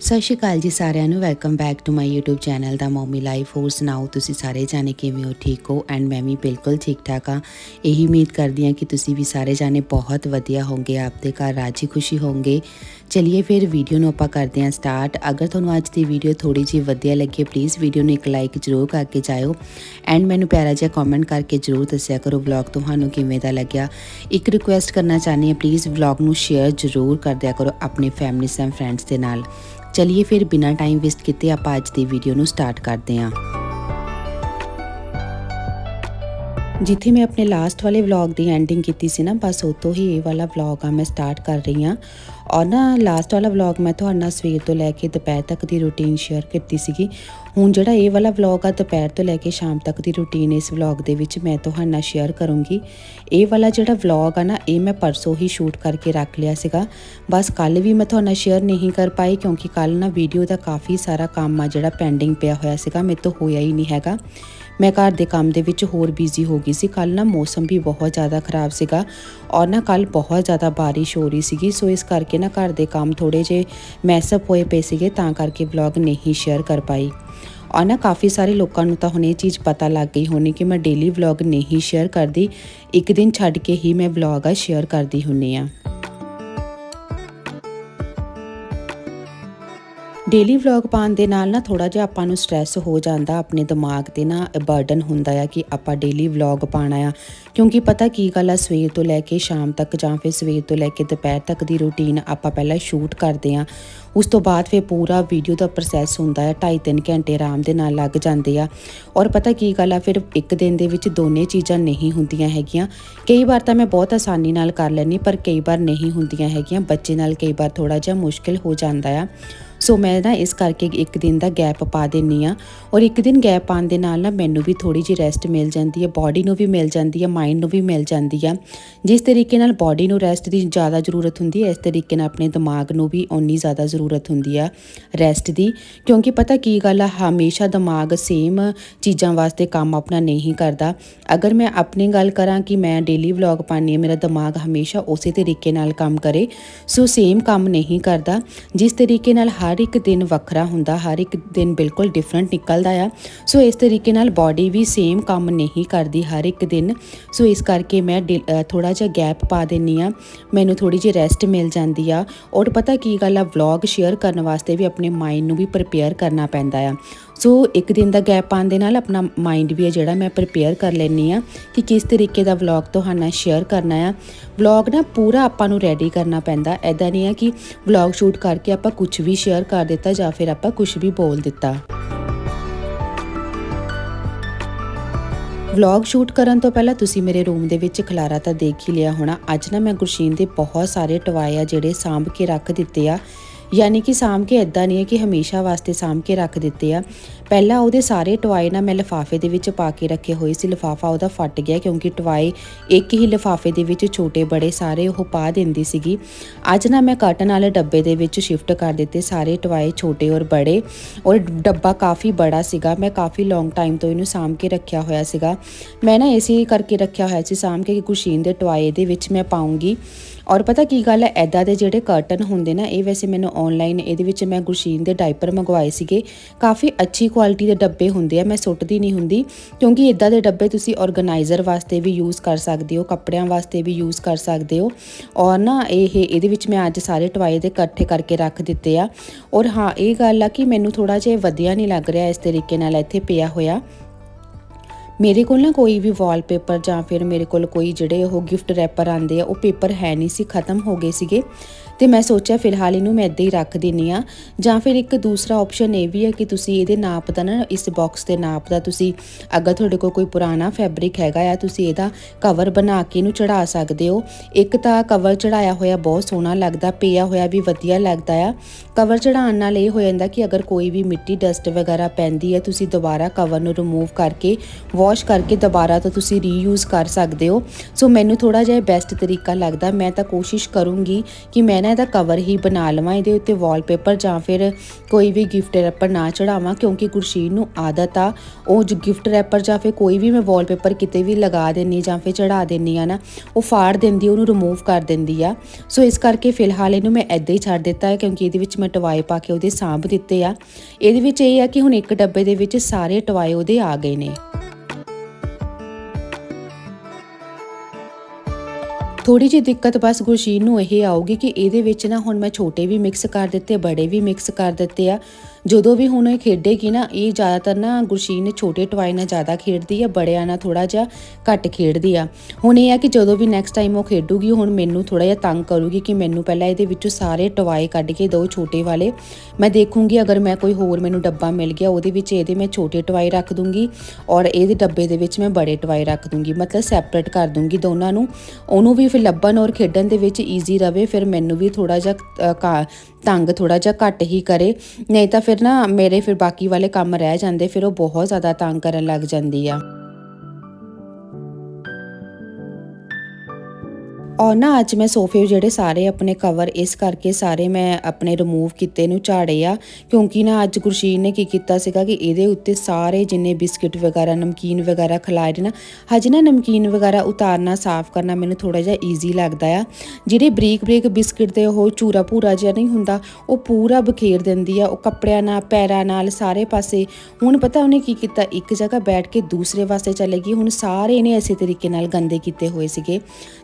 ਸਤਿ ਸ਼੍ਰੀ ਅਕਾਲ ਜੀ ਸਾਰਿਆਂ ਨੂੰ। Welcome back to my YouTube channel the mommy life ਹੋਰ ਸੁਣਾਓ ਤੁਸੀਂ ਸਾਰੇ ਜਾਣੇ ਕਿਵੇਂ ਹੋ? ਠੀਕ ਹੋ? ਐਂਡ ਮੈਂ ਵੀ ਬਿਲਕੁਲ ਠੀਕ ਠਾਕ ਹਾਂ। ਇਹੀ ਉਮੀਦ ਕਰਦੀ ਹਾਂ ਕਿ ਤੁਸੀਂ ਵੀ ਸਾਰੇ ਜਾਣੇ ਬਹੁਤ ਵਧੀਆ ਹੋਵੋਗੇ, ਆਪਦੇ ਘਰ ਰਾਜੀ ਖੁਸ਼ੀ ਹੋਵੋਗੇ। ਚਲਿਏ ਫਿਰ ਵੀਡੀਓ ਨੂੰ ਆਪਾਂ ਕਰਦੇ ਹਾਂ ਸਟਾਰਟ ਅਗਰ ਤੁਹਾਨੂੰ ਅੱਜ ਦੀ ਵੀਡੀਓ ਥੋੜੀ ਜਿਹੀ ਵਧੀਆ ਲੱਗੀ ਪਲੀਜ਼ ਵੀਡੀਓ ਨੂੰ ਇੱਕ ਲਾਈਕ ਜ਼ਰੂਰ ਕਰਕੇ ਜਾਇਓ। ਐਂਡ ਮੈਨੂੰ ਪਿਆਰਾ ਜਿਹਾ ਕਮੈਂਟ ਕਰਕੇ ਜ਼ਰੂਰ ਦੱਸਿਆ ਕਰੋ ਵਲੌਗ ਤੁਹਾਨੂੰ ਕਿਵੇਂ ਦਾ ਲੱਗਿਆ। ਇੱਕ ਰਿਕੁਐਸਟ ਕਰਨਾ ਚਾਹਨੀ ਹਾਂ ਪਲੀਜ਼ ਵਲੌਗ ਨੂੰ ਸ਼ੇਅਰ ਜ਼ਰੂਰ ਕਰ ਦਿਆ ਕਰੋ ਆਪਣੇ ਫੈਮਿਲੀ ਐਂਡ ਫਰੈਂਡਸ ਦੇ ਨਾਲ। ਚਲਿਏ ਫਿਰ ਬਿਨਾਂ ਟਾਈਮ ਵੇਸਟ ਕੀਤੇ ਆਪਾਂ ਅੱਜ ਦੀ ਵੀਡੀਓ ਨੂੰ ਸਟਾਰਟ ਕਰਦੇ ਹਾਂ। ਜਿੱਥੇ ਮੈਂ ਆਪਣੇ ਲਾਸਟ ਵਾਲੇ ਵਲੌਗ ਦੀ ਐਂਡਿੰਗ ਕੀਤੀ ਸੀ ਨਾ, ਬਸ ਉਤੋਂ ਹੀ ਇਹ ਵਾਲਾ ਵਲੌਗ ਆ, ਮੈਂ ਸਟਾਰਟ ਕਰ ਰਹੀ ਹਾਂ। ਔਰ ਨਾ ਲਾਸਟ ਵਾਲਾ ਵਲੌਗ ਮੈਂ ਤੁਹਾਡੇ ਨਾਲ ਸਵੇਰ ਤੋਂ ਲੈ ਕੇ ਦੁਪਹਿਰ ਤੱਕ ਦੀ ਰੁਟੀਨ ਸ਼ੇਅਰ ਕੀਤੀ ਸੀਗੀ। ਹੁਣ ਜਿਹੜਾ ਇਹ ਵਾਲਾ ਵਲੌਗ ਆ, ਦੁਪਹਿਰ ਤੋਂ ਲੈ ਕੇ ਸ਼ਾਮ ਤੱਕ ਦੀ ਰੁਟੀਨ ਇਸ ਵਲੌਗ ਦੇ ਵਿੱਚ ਮੈਂ ਤੁਹਾਡੇ ਨਾਲ ਸ਼ੇਅਰ ਕਰੂੰਗੀ। ਇਹ ਵਾਲਾ ਜਿਹੜਾ ਵਲੌਗ ਆ ਨਾ, ਇਹ ਮੈਂ ਪਰਸੋਂ ਹੀ ਸ਼ੂਟ ਕਰਕੇ ਰੱਖ ਲਿਆ ਸੀਗਾ। ਬਸ ਕੱਲ ਵੀ ਮੈਂ ਤੁਹਾਡੇ ਨਾਲ ਸ਼ੇਅਰ ਨਹੀਂ ਕਰ ਪਾਈ, ਕਿਉਂਕਿ ਕੱਲ ਨਾ ਵੀਡੀਓ ਦਾ ਕਾਫੀ ਸਾਰਾ ਕੰਮ ਆ ਜਿਹੜਾ ਪੈਂਡਿੰਗ ਪਿਆ ਹੋਇਆ ਸੀਗਾ, ਮੇਰੇ ਤੋਂ ਹੋਇਆ ਹੀ ਨਹੀਂ ਹੈਗਾ। ਮੈਂ ਘਰ ਦੇ ਕੰਮ ਦੇ ਵਿੱਚ ਹੋਰ ਬਿਜ਼ੀ ਹੋ ਗਈ ਸੀ। ਕੱਲ ਨਾ ਮੌਸਮ ਵੀ ਬਹੁਤ ਜ਼ਿਆਦਾ ਖਰਾਬ ਸੀਗਾ ਔਰ ਨਾ ਕੱਲ ਬਹੁਤ ਜ਼ਿਆਦਾ ਬਾਰਿਸ਼ ਹੋ ਰਹੀ ਸੀਗੀ। ਸੋ ਇਸ ਕਰਕੇ ਨਾ ਘਰ ਦੇ ਕੰਮ ਥੋੜੇ ਜੇ ਮੈਸਅਪ ਹੋਏ ਪਏ ਸੀਗੇ, ਤਾਂ ਕਰਕੇ ਵਲੌਗ ਨਹੀਂ ਸ਼ੇਅਰ ਕਰ ਪਾਈ। ਔਰ ਨਾ ਕਾਫੀ ਸਾਰੇ ਲੋਕਾਂ ਨੂੰ ਤਾਂ ਹੁਣ ਇਹ ਚੀਜ਼ ਪਤਾ ਲੱਗ ਗਈ ਹੋਣੀ ਕਿ ਮੈਂ ਡੇਲੀ ਵਲੌਗ ਨਹੀਂ ਸ਼ੇਅਰ ਕਰਦੀ। ਇੱਕ ਦਿਨ ਛੱਡ ਕੇ ਹੀ ਮੈਂ ਵਲੌਗ ਆ ਸ਼ੇਅਰ ਕਰਦੀ ਹੁੰਨੀ ਆ ਡੇਲੀ ਵਲੌਗ ਪਾਉਣ ਦੇ ਨਾਲ ਨਾ ਥੋੜਾ ਜਿਹਾ ਆਪਾਂ ਨੂੰ ਸਟ੍ਰੈਸ ਹੋ ਜਾਂਦਾ, ਆਪਣੇ ਦਿਮਾਗ ਤੇ ਨਾ ਬਰਡਨ ਹੁੰਦਾ ਆ ਕਿ ਆਪਾਂ ਡੇਲੀ ਵਲੌਗ ਪਾਣਾ ਆ। ਕਿਉਂਕਿ ਪਤਾ ਕੀ ਗੱਲ ਆ, ਸਵੇਰ ਤੋਂ ਲੈ ਕੇ ਸ਼ਾਮ ਤੱਕ ਜਾਂ ਫਿਰ ਸਵੇਰ ਤੋਂ ਲੈ ਕੇ ਦੁਪਹਿਰ ਤੱਕ ਦੀ ਰੁਟੀਨ ਆਪਾਂ ਪਹਿਲਾਂ ਸ਼ੂਟ ਕਰਦੇ ਆ। ਉਸ ਤੋਂ ਬਾਅਦ ਫਿਰ ਪੂਰਾ ਵੀਡੀਓ ਦਾ ਪ੍ਰੋਸੈਸ ਹੁੰਦਾ ਹੈ 2.5-3 ਘੰਟੇ ਆਰਾਮ ਦੇ ਨਾਲ ਲੱਗ ਜਾਂਦੇ ਆ। ਔਰ ਪਤਾ ਕੀ ਗੱਲ ਆ, ਫਿਰ ਇੱਕ ਦਿਨ ਦੇ ਵਿੱਚ ਦੋਨੇ ਚੀਜ਼ਾਂ ਨਹੀਂ ਹੁੰਦੀਆਂ ਹੈਗੀਆਂ। ਕਈ ਵਾਰ ਤਾਂ ਮੈਂ ਬਹੁਤ ਆਸਾਨੀ ਨਾਲ ਕਰ ਲੈਣੀ ਪਰ ਕਈ ਵਾਰ ਨਹੀਂ ਹੁੰਦੀਆਂ ਹੈਗੀਆਂ। ਬੱਚੇ ਨਾਲ ਕਈ ਵਾਰ ਥੋੜਾ ਜਿਹਾ ਮੁਸ਼ਕਿਲ ਹੋ ਜਾਂਦਾ ਆ। ਸੋ ਮੈਂ ਨਾ ਇਸ ਕਰਕੇ ਇੱਕ ਦਿਨ ਦਾ ਗੈਪ ਪਾ ਦਿੰਨੀ ਆ ਔਰ ਇੱਕ ਦਿਨ ਗੈਪ ਪਾਉਣ ਦੇ ਨਾਲ ਨਾ ਮੈਨੂੰ ਵੀ ਥੋੜੀ ਜਿਹੀ ਰੈਸਟ ਮਿਲ ਜਾਂਦੀ ਹੈ ਬਾਡੀ ਨੂੰ ਵੀ ਮਿਲ ਜਾਂਦੀ ਹੈ ਮਾਈਂਡ ਨੂੰ ਵੀ ਮਿਲ ਜਾਂਦੀ ਆ ਜਿਸ ਤਰੀਕੇ ਨਾਲ ਬਾਡੀ ਨੂੰ ਰੈਸਟ ਦੀ ਜ਼ਿਆਦਾ ਜ਼ਰੂਰਤ ਹੁੰਦੀ ਹੈ, ਇਸ ਤਰੀਕੇ ਨਾਲ ਆਪਣੇ ਦਿਮਾਗ ਨੂੰ ਵੀ ਓਨੀ ਜ਼ਿਆਦਾ ਜ਼ਰੂਰਤ ਹੁੰਦੀ ਆ ਰੈਸਟ ਦੀ। ਕਿਉਂਕਿ ਪਤਾ ਕੀ ਗੱਲ ਆ, ਹਮੇਸ਼ਾ ਦਿਮਾਗ ਸੇਮ ਚੀਜ਼ਾਂ ਵਾਸਤੇ ਕੰਮ ਆਪਣਾ ਨਹੀਂ ਕਰਦਾ। ਅਗਰ ਮੈਂ ਆਪਣੀ ਗੱਲ ਕਰਾਂ ਕਿ ਮੈਂ ਡੇਲੀ ਵਲੌਗ ਪਾਣੀ ਹੈ, ਮੇਰਾ ਦਿਮਾਗ ਹਮੇਸ਼ਾ ਉਸੇ ਤਰੀਕੇ ਨਾਲ ਕੰਮ ਕਰੇ ਸੋ ਸੇਮ ਕੰਮ ਨਹੀਂ ਕਰਦਾ। ਜਿਸ ਤਰੀਕੇ ਨਾਲ ਹਰ ਇੱਕ ਦਿਨ ਵੱਖਰਾ ਹੁੰਦਾ, ਹਰ ਇੱਕ ਦਿਨ ਬਿਲਕੁਲ ਡਿਫਰੈਂਟ ਨਿਕਲਦਾ ਆ। ਸੋ ਇਸ ਤਰੀਕੇ ਨਾਲ ਬਾਡੀ ਵੀ ਸੇਮ ਕੰਮ ਨਹੀਂ ਕਰਦੀ ਹਰ ਇੱਕ ਦਿਨ। ਸੋ ਇਸ ਕਰਕੇ ਮੈਂ ਥੋੜਾ ਜਿਹਾ ਗੈਪ ਪਾ ਦਿੰਨੀ ਆ ਮੈਨੂੰ ਥੋੜੀ ਜਿਹੀ ਰੈਸਟ ਮਿਲ ਜਾਂਦੀ ਆ। ਔਰ ਪਤਾ ਕੀ ਗੱਲ ਆ ਵਲੌਗ ਸ਼ੇਅਰ ਕਰਨ ਵਾਸਤੇ ਵੀ ਆਪਣੇ ਮਾਈਂਡ ਨੂੰ ਵੀ ਪ੍ਰਪੇਅਰ ਕਰਨਾ ਪੈਂਦਾ ਆ। ਸੋ ਇੱਕ ਦਿਨ ਦਾ ਗੈਪ ਆਉਣ ਦੇ ਨਾਲ ਆਪਣਾ ਮਾਈਂਡ ਵੀ ਹੈ ਜਿਹੜਾ ਮੈਂ ਪ੍ਰਿਪੇਅਰ ਕਰ ਲੈਣੀ ਆ ਕਿ ਕਿਸ ਤਰੀਕੇ ਦਾ ਵਲੌਗ ਤੁਹਾਡਾ ਸ਼ੇਅਰ ਕਰਨਾ ਆ। ਵਲੌਗ ਨਾ ਪੂਰਾ ਆਪਾਂ ਨੂੰ ਰੈਡੀ ਕਰਨਾ ਪੈਂਦਾ। ਐਦਾਂ ਨਹੀਂ ਆ ਕਿ ਵਲੌਗ ਸ਼ੂਟ ਕਰਕੇ ਆਪਾਂ ਕੁਝ ਵੀ ਸ਼ੇਅਰ ਕਰ ਦਿੱਤਾ ਜਾਂ ਫਿਰ ਆਪਾਂ ਕੁਝ ਵੀ ਬੋਲ ਦਿੱਤਾ। ਵਲੌਗ ਸ਼ੂਟ ਕਰਨ ਤੋਂ ਪਹਿਲਾਂ ਤੁਸੀਂ ਮੇਰੇ ਰੂਮ ਦੇ ਵਿੱਚ ਖਲਾਰਾ ਤਾਂ ਦੇਖ ਹੀ ਲਿਆ ਹੋਣਾ। ਅੱਜ ਨਾ ਮੈਂ ਗੁਰਸ਼ੀਨ ਦੇ ਬਹੁਤ ਸਾਰੇ ਟਵਾਏ ਆ ਜਿਹੜੇ ਸਾਂਭ ਕੇ ਰੱਖ ਦਿੱਤੇ ਆ। ਯਾਨੀ ਕਿ ਸਾਂਭ ਕੇ ਇਦਾਂ ਨਹੀਂ ਹੈ ਕਿ ਹਮੇਸ਼ਾ ਵਾਸਤੇ ਸਾਂਭ ਕੇ ਰੱਖ ਦਿੱਤੇ ਆ। ਪਹਿਲਾਂ ਉਹਦੇ ਸਾਰੇ ਟਵਾਏ ਨਾ ਮੈਂ ਲਿਫਾਫੇ ਦੇ ਵਿੱਚ ਪਾ ਕੇ ਰੱਖੇ ਹੋਏ ਸੀ। ਲਿਫਾਫਾ ਉਹਦਾ ਫਟ ਗਿਆ ਕਿਉਂਕਿ ਟਵਾਏ ਇੱਕ ਹੀ ਲਿਫਾਫੇ ਦੇ ਵਿੱਚ ਛੋਟੇ ਬੜੇ ਸਾਰੇ ਉਹ ਪਾ ਦਿੰਦੀ ਸੀਗੀ। ਅੱਜ ਨਾ ਮੈਂ ਕਾਟਨ ਵਾਲੇ ਡੱਬੇ ਦੇ ਵਿੱਚ ਸ਼ਿਫਟ ਕਰ ਦਿੱਤੇ ਸਾਰੇ ਟਵਾਏ ਛੋਟੇ ਔਰ ਬੜੇ। ਔਰ ਡੱਬਾ ਕਾਫੀ ਬੜਾ ਸੀਗਾ। ਮੈਂ ਕਾਫੀ ਲੌਂਗ ਟਾਈਮ ਤੋਂ ਇਹਨੂੰ ਸਾਂਭ ਕੇ ਰੱਖਿਆ ਹੋਇਆ ਸੀਗਾ। ਮੈਂ ਨਾ ਇਸੇ ਕਰਕੇ ਰੱਖਿਆ ਹੋਇਆ ਸੀ। ਸਾਂਭ ਕੇ ਕਿ ਕੁਸ਼ੀਨ ਦੇ ਟਵਾਏ ਦੇ ਵਿੱਚ ਮੈਂ ਪਾਉਂਗੀ। ਔਰ ਪਤਾ ਕੀ ਗੱਲ ਹੈ ਐਦਾਂ ਦੇ ਜਿਹੜੇ ਕਰਟਨ ਹੁੰਦੇ ਨਾ, ਇਹ ਵੈਸੇ ਮੈਨੂੰ ਆਨਲਾਈਨ ਇਹਦੇ ਵਿੱਚ ਮੈਂ ਗੁਰਸ਼ੀਨ ਦੇ ਡਾਈਪਰ ਮੰਗਵਾਏ ਸੀਗੇ। ਕਾਫੀ ਅੱਛੀ ਕੁਆਲਿਟੀ ਦੇ ਡੱਬੇ ਹੁੰਦੇ ਆ, ਮੈਂ ਸੁੱਟਦੀ ਨਹੀਂ ਹੁੰਦੀ, ਕਿਉਂਕਿ ਇਦਾਂ ਦੇ ਡੱਬੇ ਤੁਸੀਂ ਆਰਗੇਨਾਈਜ਼ਰ ਵਾਸਤੇ ਵੀ ਯੂਜ਼ ਕਰ ਸਕਦੇ ਹੋ, ਕੱਪੜਿਆਂ ਵਾਸਤੇ ਵੀ ਯੂਜ਼ ਕਰ ਸਕਦੇ ਹੋ। ਔਰ ਨਾ, ਇਹ, ਇਹਦੇ ਵਿੱਚ ਮੈਂ ਅੱਜ ਸਾਰੇ ਟਵਾਏ ਦੇ ਇਕੱਠੇ ਕਰਕੇ ਰੱਖ ਦਿੱਤੇ ਆ। ਔਰ ਹਾਂ, ਇਹ ਗੱਲ ਆ ਕਿ ਮੈਨੂੰ ਥੋੜਾ ਜਿਹਾ ਵਧੀਆ ਨਹੀਂ ਲੱਗ ਰਿਹਾ ਇਸ ਤਰੀਕੇ ਨਾਲ ਇੱਥੇ ਪਿਆ ਹੋਇਆ। ਮੇਰੇ ਕੋਲ ਨਾ ਕੋਈ ਵੀ ਵਾਲਪੇਪਰ ਜਾਂ ਫਿਰ ਮੇਰੇ ਕੋਲ ਕੋਈ ਜਿਹੜੇ ਉਹ ਗਿਫਟ ਰੈਪਰ ਆਂਦੇ ਆ, ਉਹ ਪੇਪਰ ਹੈ ਨਹੀਂ ਸੀ, ਖਤਮ ਹੋ ਗਏ ਸੀਗੇ। ਤੇ ਮੈਂ ਸੋਚਿਆ ਫਿਲਹਾਲ ਇਹਨੂੰ ਮੈਂ ਇੱਦਾਂ ਹੀ ਰੱਖ ਦਿੰਨੀ ਆ ਜਾਂ ਫਿਰ ਇੱਕ ਦੂਸਰਾ ਆਪਸ਼ਨ ਇਹ ਵੀ ਹੈ ਕਿ ਤੁਸੀਂ ਇਹਦੇ ਨਾਪ ਦਾ ਨਾ, ਇਸ ਬਾਕਸ ਦੇ ਨਾਪ ਦਾ ਤੁਸੀਂ ਅਗਰ ਤੁਹਾਡੇ ਕੋਲ ਕੋਈ ਪੁਰਾਣਾ ਫੈਬਰਿਕ ਹੈਗਾ ਆ, ਤੁਸੀਂ ਇਹਦਾ ਕਵਰ ਬਣਾ ਕੇ ਇਹਨੂੰ ਚੜਾ ਸਕਦੇ ਹੋ। ਇੱਕ ਤਾਂ ਕਵਰ ਚੜਾਇਆ ਹੋਇਆ ਬਹੁਤ ਸੋਹਣਾ ਲੱਗਦਾ, ਪਿਆ ਹੋਇਆ ਵੀ ਵਧੀਆ ਲੱਗਦਾ ਆ। ਕਵਰ ਚੜਾਉਣ ਨਾਲ ਇਹ ਹੋ ਜਾਂਦਾ ਕਿ ਅਗਰ ਕੋਈ ਵੀ ਮਿੱਟੀ ਡਸਟ ਵਗੈਰਾ ਪੈਂਦੀ ਹੈ, ਤੁਸੀਂ ਦੁਬਾਰਾ ਕਵਰ ਨੂੰ ਰਿਮੂਵ ਕਰਕੇ ਵਾਸ਼ ਕਰਕੇ ਦੁਬਾਰਾ ਤੋਂ ਤੁਸੀਂ ਰੀਯੂਜ਼ ਕਰ ਸਕਦੇ ਹੋ। ਸੋ ਮੈਨੂੰ ਥੋੜਾ ਜਿਹਾ ਬੈਸਟ ਤਰੀਕਾ ਲੱਗਦਾ, ਮੈਂ ਤਾਂ ਕੋਸ਼ਿਸ਼ ਕਰੂੰਗੀ ਕਿ ਮੈਂ ਨਾ ਇਹਦਾ ਕਵਰ ਹੀ ਬਣਾ ਲਵਾਂ, ਇਹਦੇ ਉੱਤੇ ਵਾਲਪੇਪਰ ਜਾਂ ਫਿਰ ਕੋਈ ਵੀ ਗਿਫਟ ਰੈਪਰ ਨਾ ਚੜਾਵਾਂ ਕਿਉਂਕਿ ਗੁਰਸ਼ੀਨ ਨੂੰ ਆਦਤ ਆ, ਉਹ ਜੋ ਗਿਫਟ ਰੈਪਰ ਜਾਂ ਫਿਰ ਕੋਈ ਵੀ ਮੈਂ ਵਾਲਪੇਪਰ ਕਿਤੇ ਵੀ ਲਗਾ ਦੇਣੀ ਜਾਂ ਫਿਰ ਚੜਾ ਦੇਣੀ ਆ ਨਾ, ਉਹ ਫਾੜ ਦਿੰਦੀ, ਉਹਨੂੰ ਰਿਮੂਵ ਕਰ ਦਿੰਦੀ ਆ। ਸੋ ਇਸ ਕਰਕੇ ਫਿਲਹਾਲ ਇਹਨੂੰ ਮੈਂ ਐਦਾਂ ਹੀ ਛੱਡ ਦਿੱਤਾ ਹੈ, ਕਿਉਂਕਿ ਇਹਦੇ ਵਿੱਚ ਮੈਂ ਟਵਾਏ ਪਾ ਕੇ ਉਹਦੇ ਸਾਂਭ ਦਿੱਤੇ ਆ। ਇਹਦੇ ਵਿੱਚ ਇਹ ਆ ਕਿ ਹੁਣ ਇੱਕ ਡੱਬੇ ਦੇ ਵਿੱਚ ਸਾਰੇ ਟਵਾਏ ਉਹਦੇ ਆ ਗਏ ਨੇ। ਥੋੜੀ ਜਿਹੀ ਦਿੱਕਤ ਬਸ ਗੁਰਸ਼ੀਨ ਨੂੰ ਇਹ ਆਊਗੀ ਕਿ ਇਹਦੇ ਵਿੱਚ ਨਾ ਹੁਣ ਮੈਂ ਛੋਟੇ ਵੀ ਮਿਕਸ ਕਰ ਦਿੱਤੇ, ਬੜੇ ਵੀ ਮਿਕਸ ਕਰ ਦਿੱਤੇ ਆ। ਜਦੋਂ ਵੀ ਹੁਣ ਇਹ ਖੇਡੇਗੀ ਨਾ, ਇਹ ਜ਼ਿਆਦਾਤਰ ਨਾ ਗੁਰਸ਼ੀਨ ਛੋਟੇ ਟਵਾਈ ਨਾਲ ਜ਼ਿਆਦਾ ਖੇਡਦੀ ਆ, ਬੜਿਆਂ ਨਾਲ ਥੋੜਾ ਜਿਹਾ ਘੱਟ ਖੇਡਦੀ ਆ। ਹੁਣ ਇਹ ਆ ਕਿ ਜਦੋਂ ਵੀ ਨੈਕਸਟ ਟਾਈਮ ਉਹ ਖੇਡੂਗੀ, ਹੁਣ ਮੈਨੂੰ ਥੋੜਾ ਜਿਹਾ ਤੰਗ ਕਰੂਗੀ ਕਿ ਮੈਨੂੰ ਪਹਿਲਾਂ ਇਹਦੇ ਵਿੱਚੋਂ ਸਾਰੇ ਟਵਾਈ ਕੱਢ ਕੇ ਦਿਓ ਛੋਟੇ ਵਾਲੇ। ਮੈਂ ਦੇਖੂੰਗੀ ਅਗਰ ਮੈਂ ਕੋਈ ਹੋਰ ਮੈਨੂੰ ਡੱਬਾ ਮਿਲ ਗਿਆ, ਉਹਦੇ ਵਿੱਚ ਇਹਦੇ ਮੈਂ ਛੋਟੇ ਟਵਾਈ ਰੱਖ ਦੂੰਗੀ ਔਰ ਇਹਦੇ ਡੱਬੇ ਦੇ ਵਿੱਚ ਮੈਂ ਬੜੇ ਟਵਾਈ ਰੱਖ ਦੂੰਗੀ, ਮਤਲਬ ਸੈਪਰੇਟ ਕਰ ਦੂੰਗੀ ਦੋਨਾਂ ਨੂੰ। ਉਹਨੂੰ ਵੀ ਫਿਰ ਲੱਭਣ ਔਰ ਖੇਡਣ ਦੇ ਵਿੱਚ ਈਜ਼ੀ ਰਵੇ, ਫਿਰ ਮੈਨੂੰ ਵੀ ਥੋੜਾ ਜਿਹਾ ਕਾ- ਤੰਗ ਥੋੜਾ ਜਿਹਾ ਘੱਟ ਹੀ ਕਰੇ। ਨਹੀਂ ਤਾਂ ਫਿਰ ਨਾ ਮੇਰੇ ਫਿਰ ਬਾਕੀ ਵਾਲੇ ਕੰਮ ਰਹਿ ਜਾਂਦੇ, ਫਿਰ ਉਹ ਬਹੁਤ ਜ਼ਿਆਦਾ ਤੰਗ ਕਰਨ ਲੱਗ ਜਾਂਦੀ ਆ। ਔਰ ਨਾ ਅੱਜ ਮੈਂ ਸੋਫੇ ਜਿਹੜੇ ਸਾਰੇ ਆਪਣੇ ਕਵਰ ਇਸ ਕਰਕੇ ਸਾਰੇ ਮੈਂ ਆਪਣੇ ਰਿਮੂਵ ਕੀਤੇ ਨੂੰ ਝਾੜੇ ਆ, ਕਿਉਂਕਿ ਨਾ ਅੱਜ ਗੁਰਸ਼ੀਨ ਨੇ ਕੀ ਕੀਤਾ ਸੀਗਾ ਕਿ ਇਹਦੇ ਉੱਤੇ ਸਾਰੇ ਜਿੰਨੇ ਬਿਸਕਿਟ ਵਗੈਰਾ, ਨਮਕੀਨ ਵਗੈਰਾ ਖਿਲਾਏ ਨੇ ਨਾ, ਹਜੇ ਨਾ ਨਮਕੀਨ ਵਗੈਰਾ ਉਤਾਰਨਾ, ਸਾਫ਼ ਕਰਨਾ ਮੈਨੂੰ ਥੋੜਾ ਜਿਹਾ ਈਜ਼ੀ ਲੱਗਦਾ ਆ। ਜਿਹੜੇ ਬਰੀਕ ਬਰੀਕ ਬਿਸਕਿਟ ਦੇ ਉਹ ਚੂਰਾ ਭੂਰਾ ਜਿਹਾ ਨਹੀਂ ਹੁੰਦਾ, ਉਹ ਪੂਰਾ ਬਖੇਰ ਦਿੰਦੀ ਆ, ਉਹ ਕੱਪੜਿਆਂ ਨਾਲ, ਪੈਰਾਂ ਨਾਲ, ਸਾਰੇ ਪਾਸੇ। ਹੁਣ ਪਤਾ ਉਹਨੇ ਕੀ ਕੀਤਾ, ਇੱਕ ਜਗ੍ਹਾ ਬੈਠ ਕੇ ਦੂਸਰੇ ਪਾਸੇ ਚਲੇ ਗਈ, ਹੁਣ ਸਾਰੇ ਨੇ ਇਸੇ ਤਰੀਕੇ ਨਾਲ ਗੰਦੇ ਕੀਤੇ ਹੋਏ ਸੀਗੇ।